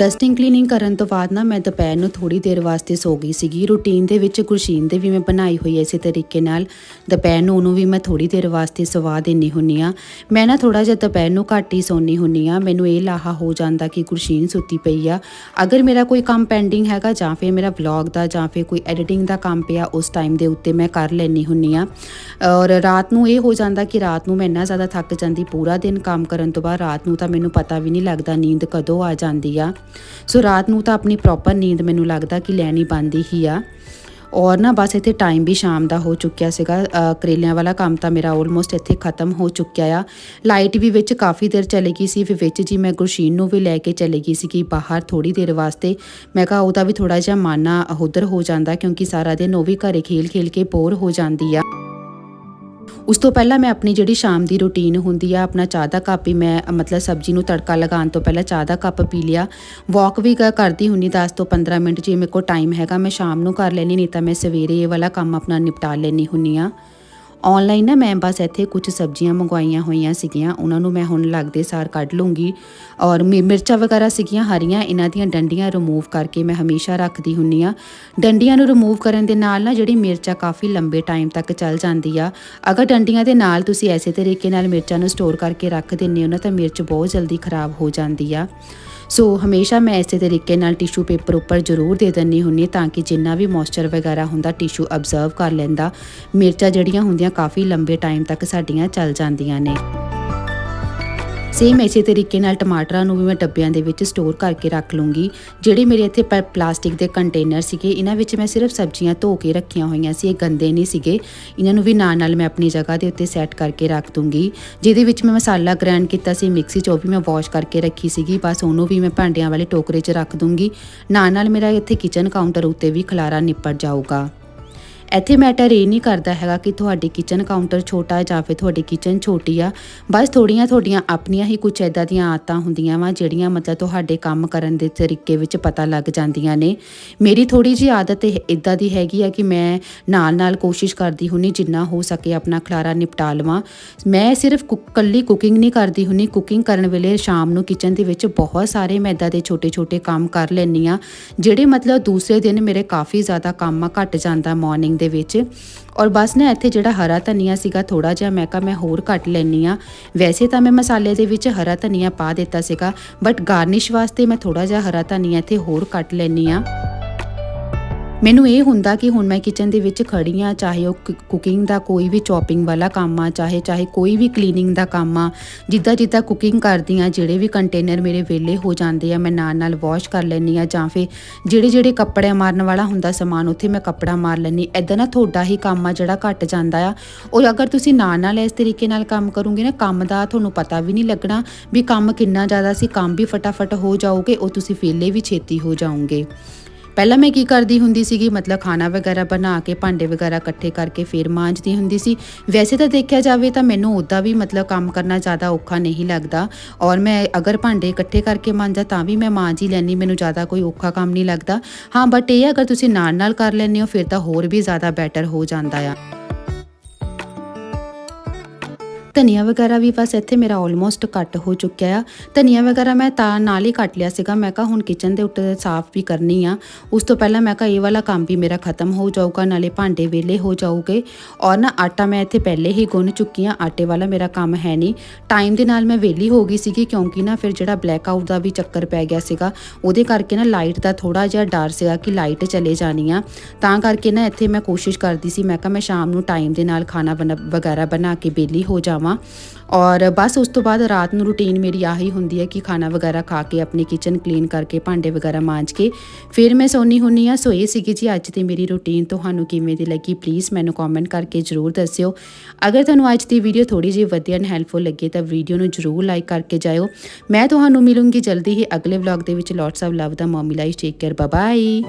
ਡਸਟਿੰਗ ਕਲੀਨਿੰਗ ਕਰਨ ਤੋਂ ਬਾਅਦ ਨਾ ਮੈਂ ਦੁਪਹਿਰ ਨੂੰ ਥੋੜੀ ਦੇਰ ਵਾਸਤੇ ਸੋ ਗਈ ਸੀਗੀ। ਰੂਟੀਨ ਦੇ ਵਿੱਚ ਗੁਰਸ਼ੀਨ ਦੇ ਵੀ ਮੈਂ ਬਣਾਈ ਹੋਈ ਐ ਇਸੇ ਤਰੀਕੇ ਨਾਲ। ਦੁਪਹਿਰ ਨੂੰ ਉਹਨੂੰ ਵੀ ਮੈਂ ਥੋੜੀ ਦੇਰ ਵਾਸਤੇ ਸਵਾ ਦੇਣੀ ਹੁੰਨੀ ਆ। ਮੈਂ ਨਾ ਥੋੜਾ ਜਿਹਾ ਦੁਪਹਿਰ ਨੂੰ ਘੱਟ ਹੀ ਸੌਣੀ ਹੁੰਨੀ ਆ। ਮੈਨੂੰ ਇਹ ਲਾਹਾ ਹੋ ਜਾਂਦਾ ਕਿ ਗੁਰਸ਼ੀਨ ਸੁੱਤੀ ਪਈ ਆ। ਅਗਰ ਮੇਰਾ ਕੋਈ ਕੰਮ ਪੈਂਡਿੰਗ ਹੈਗਾ ਜਾਂ ਫਿਰ ਮੇਰਾ ਵਲੌਗ ਦਾ ਜਾਂ ਫਿਰ ਕੋਈ ਐਡੀਟਿੰਗ ਦਾ ਕੰਮ ਪਿਆ, ਉਸ ਟਾਈਮ ਦੇ ਉੱਤੇ ਮੈਂ ਕਰ ਲੈਣੀ ਹੁੰਨੀ ਆ। ਔਰ ਰਾਤ ਨੂੰ ਇਹ ਹੋ ਜਾਂਦਾ ਕਿ ਰਾਤ ਨੂੰ ਮੈਂ ਇੰਨਾ ਜ਼ਿਆਦਾ ਥੱਕ ਜਾਂਦੀ, ਪੂਰਾ ਦਿਨ ਕੰਮ ਕਰਨ ਤੋਂ ਬਾਅਦ ਰਾਤ ਨੂੰ ਤਾਂ ਮੈਨੂੰ ਪਤਾ ਵੀ ਨਹੀਂ ਲੱਗਦਾ ਨੀਂਦ ਕਦੋਂ ਆ ਜਾਂਦੀ ਆ। ਸੋ ਰਾਤ ਨੂੰ ਤਾਂ ਆਪਣੀ ਪ੍ਰੋਪਰ ਨੀਂਦ ਮੈਨੂੰ ਲੱਗਦਾ ਕਿ ਲੈਣੀ ਬੰਦੀ ਹੀ ਆ। ਔਰ ਨਾ ਬਸ ਇੱਥੇ ਟਾਈਮ ਵੀ ਸ਼ਾਮ ਦਾ ਹੋ ਚੁੱਕਿਆ ਸੀਗਾ। ਕਰੇਲਿਆਂ ਵਾਲਾ ਕੰਮ ਤਾਂ ਮੇਰਾ ਆਲਮੋਸਟ ਇੱਥੇ ਖਤਮ ਹੋ ਚੁੱਕਿਆ ਆ। ਲਾਈਟ ਵੀ ਵਿੱਚ ਕਾਫੀ ਦੇਰ ਚਲੇ ਗਈ ਸੀ। ਫਿਰ ਵਿੱਚ ਜੀ ਮੈਂ ਗੁਰਸ਼ੀਨ ਨੂੰ ਵੀ ਲੈ ਕੇ ਚਲੇ ਗਈ ਸੀ ਕਿ ਬਾਹਰ ਥੋੜੀ ਦੇਰ ਵਾਸਤੇ। ਮੈਂ ਕਿਹਾ ਉਹਦਾ ਵੀ ਥੋੜਾ ਜਿਹਾ ਮਾਨਾ ਉਧਰ ਹੋ ਜਾਂਦਾ ਕਿਉਂਕਿ ਸਾਰਾ ਦਿਨ ਉਹ ਵੀ ਘਰੇ ਖੇਲ ਖੇਲ ਕੇ ਬੋਰ ਹੋ ਜਾਂਦੀ ਆ। ਉਸ ਤੋਂ ਪਹਿਲਾਂ ਮੈਂ ਆਪਣੀ ਜਿਹੜੀ ਸ਼ਾਮ ਦੀ ਰੁਟੀਨ ਹੁੰਦੀ ਆ, ਆਪਣਾ ਚਾਹ ਦਾ ਕੱਪ ਹੀ ਮੈਂ, ਮਤਲਬ ਸਬਜ਼ੀ ਨੂੰ ਤੜਕਾ ਲਗਾਉਣ ਤੋਂ ਪਹਿਲਾਂ ਚਾਹ ਦਾ ਕੱਪ ਪੀ ਲਿਆ। ਵਾਕ ਵੀ ਕਰਦੀ ਹੁੰਨੀ 10 ਤੋਂ 15 ਮਿੰਟ ਜੇ ਮੇਰੇ ਕੋਲ ਟਾਈਮ ਹੈਗਾ, ਮੈਂ ਸ਼ਾਮ ਨੂੰ ਕਰ ਲੈਣੀ ਨਹੀਂ ਤਾਂ ਮੈਂ ਸਵੇਰੇ ਇਹ ਵਾਲਾ ਕੰਮ ਆਪਣਾ ਨਿਪਟਾ ਲੈਣੀ ਹੁੰਨੀ ਆ। ਆਨਲਾਈਨ ਨਾ ਮੈਂ ਬਸ ਇੱਥੇ ਕੁਝ ਸਬਜ਼ੀਆਂ ਮੰਗਵਾਈਆਂ ਹੋਈਆਂ ਸੀਗੀਆਂ। ਉਹਨਾਂ ਨੂੰ ਮੈਂ ਹੁਣ ਲੱਗਦੇ ਸਾਰ ਕੱਢ ਲੂੰਗੀ। ਔਰ ਮਿ- ਮਿਰਚਾਂ ਵਗੈਰਾ ਸੀਗੀਆਂ, ਹਰੀਆਂ, ਇਹਨਾਂ ਦੀਆਂ ਡੰਡੀਆਂ ਰਿਮੂਵ ਕਰਕੇ ਮੈਂ ਹਮੇਸ਼ਾ ਰੱਖਦੀ ਹੁੰਨੀ ਆ ਡੰਡੀਆਂ ਨੂੰ ਰਿਮੂਵ ਕਰਨ ਦੇ ਨਾਲ ਨਾ ਜਿਹੜੀ ਮਿਰਚਾਂ ਕਾਫੀ ਲੰਬੇ ਟਾਈਮ ਤੱਕ ਚੱਲ ਜਾਂਦੀ ਆ। ਅਗਰ ਡੰਡੀਆਂ ਦੇ ਨਾਲ ਤੁਸੀਂ ਐਸੇ ਤਰੀਕੇ ਨਾਲ ਮਿਰਚਾਂ ਨੂੰ ਸਟੋਰ ਕਰਕੇ ਰੱਖ ਦਿੰਦੇ ਹੋ ਨਾ, ਤਾਂ ਮਿਰਚ ਬਹੁਤ ਜਲਦੀ ਖਰਾਬ ਹੋ ਜਾਂਦੀ ਆ। ਸੋ ਹਮੇਸ਼ਾ ਮੈਂ ਇਸੇ ਤਰੀਕੇ ਨਾਲ ਟਿਸ਼ੂ ਪੇਪਰ ਉੱਪਰ ਜ਼ਰੂਰ ਦੇ ਦਿੰਨੀ ਹੁੰਨੀ ਤਾਂ ਕਿ ਜਿੰਨਾ ਵੀ ਮੋਇਸਚਰ ਵਗੈਰਾ ਹੁੰਦਾ ਟਿਸ਼ੂ ਅਬਜ਼ਰਵ ਕਰ ਲੈਂਦਾ, ਮਿਰਚਾਂ ਜਿਹੜੀਆਂ ਹੁੰਦੀਆਂ ਕਾਫੀ ਲੰਬੇ ਟਾਈਮ ਤੱਕ ਸਾਡੀਆਂ ਚੱਲ ਜਾਂਦੀਆਂ ਨੇ। ਸੇਮ ਇਸੇ ਤਰੀਕੇ ਨਾਲ ਟਮਾਟਰਾਂ ਨੂੰ ਵੀ ਮੈਂ ਡੱਬਿਆਂ ਦੇ ਵਿੱਚ ਸਟੋਰ ਕਰਕੇ ਰੱਖ ਲੂੰਗੀ। ਜਿਹੜੇ ਮੇਰੇ ਇੱਥੇ ਪ- ਪਲਾਸਟਿਕ ਦੇ ਕੰਟੇਨਰ ਸੀਗੇ, ਇਹਨਾਂ ਵਿੱਚ ਮੈਂ ਸਿਰਫ ਸਬਜ਼ੀਆਂ ਧੋ ਕੇ ਰੱਖੀਆਂ ਹੋਈਆਂ ਸੀ, ਇਹ ਗੰਦੇ ਨਹੀਂ ਸੀਗੇ। ਇਹਨਾਂ ਨੂੰ ਵੀ ਨਾਲ ਨਾਲ ਮੈਂ ਆਪਣੀ ਜਗ੍ਹਾ ਦੇ ਉੱਤੇ ਸੈੱਟ ਕਰਕੇ ਰੱਖ ਦੂੰਗੀ। ਜਿਹਦੇ ਵਿੱਚ ਮੈਂ ਮਸਾਲਾ ਗ੍ਰਾਈਂਡ ਕੀਤਾ ਸੀ ਮਿਕਸੀ 'ਚ ਉਹ ਵੀ ਮੈਂ ਵਾਸ਼ ਕਰਕੇ ਰੱਖੀ ਸੀਗੀ, ਬਸ ਉਹਨੂੰ ਵੀ ਮੈਂ ਭਾਂਡਿਆਂ ਵਾਲੇ ਟੋਕਰੇ 'ਚ ਰੱਖ ਦੂੰਗੀ। ਨਾਲ ਨਾਲ ਮੇਰਾ ਇੱਥੇ ਕਿਚਨ ਕਾਊਂਟਰ ਉੱਤੇ ਵੀ ਖਲਾਰਾ ਨਿਪਟ ਜਾਊਗਾ। ਇੱਥੇ ਮੈਟਰ ਇਹ ਨਹੀਂ ਕਰਦਾ ਹੈਗਾ ਕਿ ਤੁਹਾਡੀ ਕਿਚਨ ਕਾਊਂਟਰ ਛੋਟਾ ਜਾਂ ਫਿਰ ਤੁਹਾਡੀ ਕਿਚਨ ਛੋਟੀ ਆ। ਬਸ ਥੋੜੀਆਂ ਤੁਹਾਡੀਆਂ ਆਪਣੀਆਂ ਹੀ ਕੁਝ ਐਦਾਂ ਦੀਆਂ ਆਦਤਾਂ ਹੁੰਦੀਆਂ ਵਾ, ਜਿਹੜੀਆਂ ਮਤਲਬ ਤੁਹਾਡੇ ਕੰਮ ਕਰਨ ਦੇ ਤਰੀਕੇ ਵਿੱਚ ਪਤਾ ਲੱਗ ਜਾਂਦੀਆਂ ਨੇ। ਮੇਰੀ ਥੋੜੀ ਜੀ ਆਦਤ ਇਦਾਂ ਦੀ ਹੈਗੀ ਆ ਕਿ ਮੈਂ ਨਾਲ ਨਾਲ ਕੋਸ਼ਿਸ਼ ਕਰਦੀ ਹੁੰਨੀ ਜਿੰਨਾ ਹੋ ਸਕੇ ਆਪਣਾ ਖਲਾਰਾ ਨਿਪਟਾ ਲਵਾਂ। ਮੈਂ ਸਿਰਫ ਕੁਕ- ਕੱਲੀ ਕੁਕਿੰਗ ਨਹੀਂ ਕਰਦੀ ਹੁੰਨੀ ਕੁਕਿੰਗ ਕਰਨ ਵੇਲੇ ਸ਼ਾਮ ਨੂੰ ਕਿਚਨ ਦੇ ਵਿੱਚ ਬਹੁਤ ਸਾਰੇ ਮੈਂ ਇੱਦਾਂ ਦੇ ਛੋਟੇ-ਛੋਟੇ ਕੰਮ ਕਰ ਲੈਂਦੀ ਆ ਜਿਹੜੇ ਮਤਲਬ ਦੂਸਰੇ ਦਿਨ ਮੇਰੇ ਕਾਫੀ ਜ਼ਿਆਦਾ ਕੰਮ ਆ ਘਟ ਜਾਂਦਾ ਮਾਰਨਿੰਗ ਦੇ ਵਿੱਚ। ਔਰ ਬਸ ਨਾ ਇੱਥੇ ਜਿਹੜਾ ਹਰਾ ਧਨੀਆ ਸੀਗਾ ਥੋੜਾ ਜਿਹਾ, ਮੈਂ ਕਿਹਾ ਮੈਂ ਹੋਰ ਕੱਟ ਲੈਣੀ ਆ ਵੈਸੇ ਤਾਂ ਮੈਂ ਮਸਾਲੇ ਦੇ ਵਿੱਚ ਹਰਾ ਧਨੀਆ ਪਾ ਦਿੱਤਾ ਸੀਗਾ ਬਟ ਗਾਰਨਿਸ਼ ਵਾਸਤੇ ਮੈਂ ਥੋੜਾ ਜਿਹਾ ਹਰਾ ਧਨੀਆ ਇੱਥੇ ਹੋਰ ਕੱਟ ਲੈਣੀ ਆ ਮੈਨੂੰ ਇਹ ਹੁੰਦਾ ਕਿ ਹੁਣ ਮੈਂ ਕਿਚਨ ਦੇ ਵਿੱਚ ਖੜੀ ਆ ਚਾਹੇ ਉਹ ਕੁਕਿੰਗ ਦਾ ਕੋਈ ਵੀ ਚੌਪਿੰਗ ਵਾਲਾ ਕੰਮ ਆ, ਚਾਹੇ ਚਾਹੇ ਕੋਈ ਵੀ ਕਲੀਨਿੰਗ ਦਾ ਕੰਮ ਆ, ਜਿੱਦਾਂ ਜਿੱਦਾਂ ਕੁਕਿੰਗ ਕਰਦੀ ਆ ਜਿਹੜੇ ਵੀ ਕੰਟੇਨਰ ਮੇਰੇ ਵੇਲੇ ਹੋ ਜਾਂਦੇ ਆ, ਮੈਂ ਨਾਲ ਨਾਲ ਵਾਸ਼ ਕਰ ਲੈਣੀ ਆ ਜਾਂ ਫਿਰ ਜਿਹੜੇ ਜਿਹੜੇ ਕੱਪੜੇ ਮਾਰਨ ਵਾਲਾ ਹੁੰਦਾ ਸਮਾਨ, ਉੱਥੇ ਮੈਂ ਕੱਪੜਾ ਮਾਰ ਲੈਣੀ ਐਦਾਂ ਨਾ ਤੁਹਾਡਾ ਹੀ ਕੰਮ ਆ ਜਿਹੜਾ ਘਟ ਜਾਂਦਾ ਆ। ਉਹ ਅਗਰ ਤੁਸੀਂ ਨਾਲ ਨਾਲ ਇਸ ਤਰੀਕੇ ਨਾਲ ਕੰਮ ਕਰੋਗੇ ਨਾ, ਕੰਮ ਦਾ ਤੁਹਾਨੂੰ ਪਤਾ ਵੀ ਨਹੀਂ ਲੱਗਣਾ ਵੀ ਕੰਮ ਕਿੰਨਾ ਜ਼ਿਆਦਾ ਸੀ, ਕੰਮ ਵੀ ਫਟਾਫਟ ਹੋ ਜਾਓਗੇ, ਉਹ ਤੁਸੀਂ ਵੇਲੇ ਵੀ ਛੇਤੀ ਹੋ ਜਾਓਗੇ। ਪਹਿਲਾਂ ਮੈਂ ਕੀ ਕਰਦੀ ਹੁੰਦੀ ਸੀਗੀ? ਮਤਲਬ ਖਾਣਾ ਵਗੈਰਾ ਬਣਾ ਕੇ, ਭਾਂਡੇ ਵਗੈਰਾ ਇਕੱਠੇ ਕਰਕੇ ਫਿਰ ਮਾਂਜਦੀ ਹੁੰਦੀ ਸੀ। ਵੈਸੇ ਤਾਂ ਦੇਖਿਆ ਜਾਵੇ ਤਾਂ ਮੈਨੂੰ ਉੱਦਾਂ ਵੀ ਮਤਲਬ ਕੰਮ ਕਰਨਾ ਜ਼ਿਆਦਾ ਔਖਾ ਨਹੀਂ ਲੱਗਦਾ। ਔਰ ਮੈਂ ਅਗਰ ਭਾਂਡੇ ਇਕੱਠੇ ਕਰਕੇ ਮਾਂਜਾ ਤਾਂ ਵੀ ਮੈਂ ਮਾਂਜ ਹੀ ਲੈਣੀ ਮੈਨੂੰ ਜ਼ਿਆਦਾ ਕੋਈ ਔਖਾ ਕੰਮ ਨਹੀਂ ਲੱਗਦਾ। ਹਾਂ ਬਟ ਇਹ ਅਗਰ ਤੁਸੀਂ ਨਾਲ ਨਾਲ ਕਰ ਲੈਂਦੇ ਹੋ, ਫਿਰ ਤਾਂ ਹੋਰ ਵੀ ਜ਼ਿਆਦਾ ਬੈਟਰ ਹੋ ਜਾਂਦਾ ਆ। ਧਨੀਆ ਵਗੈਰਾ ਵੀ ਬਸ ਇੱਥੇ ਮੇਰਾ ਆਲਮੋਸਟ ਕੱਟ ਹੋ ਚੁੱਕਿਆ ਆ। ਧਨੀਆ ਵਗੈਰਾ ਮੈਂ ਤਾਂ ਨਾਲ ਹੀ ਕੱਟ ਲਿਆ ਸੀਗਾ। ਮੈਂ ਕਿਹਾ ਹੁਣ ਕਿਚਨ ਦੇ ਉੱਤੇ ਸਾਫ਼ ਵੀ ਕਰਨੀ ਆ। ਉਸ ਤੋਂ ਪਹਿਲਾਂ ਮੈਂ ਕਿਹਾ ਇਹ ਵਾਲਾ ਕੰਮ ਵੀ ਮੇਰਾ ਖਤਮ ਹੋ ਜਾਊਗਾ, ਨਾਲੇ ਭਾਂਡੇ ਵੇਲੇ ਹੋ ਜਾਊਗੇ। ਔਰ ਨਾ ਆਟਾ ਮੈਂ ਇੱਥੇ ਪਹਿਲੇ ਹੀ ਗੁੰਨ ਚੁੱਕੀ ਆ। ਆਟੇ ਵਾਲਾ ਮੇਰਾ ਕੰਮ ਹੈ ਨਹੀਂ। ਟਾਈਮ ਦੇ ਨਾਲ ਮੈਂ ਵੇਲੀ ਹੋ ਗਈ ਸੀਗੀ ਕਿਉਂਕਿ ਨਾ ਫਿਰ ਜਿਹੜਾ ਬਲੈਕ ਆਊਟ ਦਾ ਵੀ ਚੱਕਰ ਪੈ ਗਿਆ ਸੀਗਾ, ਉਹਦੇ ਕਰਕੇ ਨਾ ਲਾਈਟ ਦਾ ਥੋੜਾ ਜਿਹਾ ਡਰ ਸੀਗਾ ਕਿ ਲਾਈਟ ਚਲੇ ਜਾਣੀ ਆ। ਤਾਂ ਕਰਕੇ ਨਾ ਇੱਥੇ ਮੈਂ ਕੋਸ਼ਿਸ਼ ਕਰਦੀ ਸੀ। ਮੈਂ ਕਿਹਾ ਮੈਂ ਸ਼ਾਮ ਨੂੰ ਟਾਈਮ ਦੇ ਨਾਲ ਖਾਣਾ ਬਣਾ ਵਗੈਰਾ ਬਣਾ ਕੇ ਵੇਲੀ ਹੋ ਜਾਵਾਂ। ਔਰ ਬਸ ਉਸ ਤੋਂ ਬਾਅਦ ਰਾਤ ਨੂੰ ਰੂਟੀਨ ਮੇਰੀ ਆਹੀ ਹੁੰਦੀ ਹੈ ਕਿ ਖਾਣਾ ਵਗੈਰਾ ਖਾ ਕੇ, ਆਪਣੀ ਕਿਚਨ ਕਲੀਨ ਕਰਕੇ, ਭਾਂਡੇ ਵਗੈਰਾ ਮਾਂਜ ਕੇ, ਫਿਰ ਮੈਂ ਸੌਣੀ ਹੁੰਨੀ ਆ ਸੋ ਇਹ ਸੀਗੀ ਜੀ ਅੱਜ ਦੀ ਮੇਰੀ ਰੂਟੀਨ ਤੁਹਾਨੂੰ ਕਿਵੇਂ ਦੀ ਲੱਗੀ ਪਲੀਜ਼ ਮੈਨੂੰ ਕਮੈਂਟ ਕਰਕੇ ਜਰੂਰ ਦੱਸਿਓ। ਅਗਰ ਤੁਹਾਨੂੰ ਅੱਜ ਦੀ ਵੀਡੀਓ ਥੋੜੀ ਜਿਹੀ ਵਧੀਆ ਐਂਡ ਹੈਲਪਫੁਲ ਲੱਗੇ ਤਾਂ ਵੀਡੀਓ ਨੂੰ ਜਰੂਰ ਲਾਈਕ ਕਰਕੇ ਜਾਇਓ। ਮੈਂ ਤੁਹਾਨੂੰ ਮਿਲੂੰਗੀ ਜਲਦੀ ਹੀ ਅਗਲੇ ਵਲੌਗ ਦੇ ਵਿੱਚ। Lots of love the mummy life take care bye bye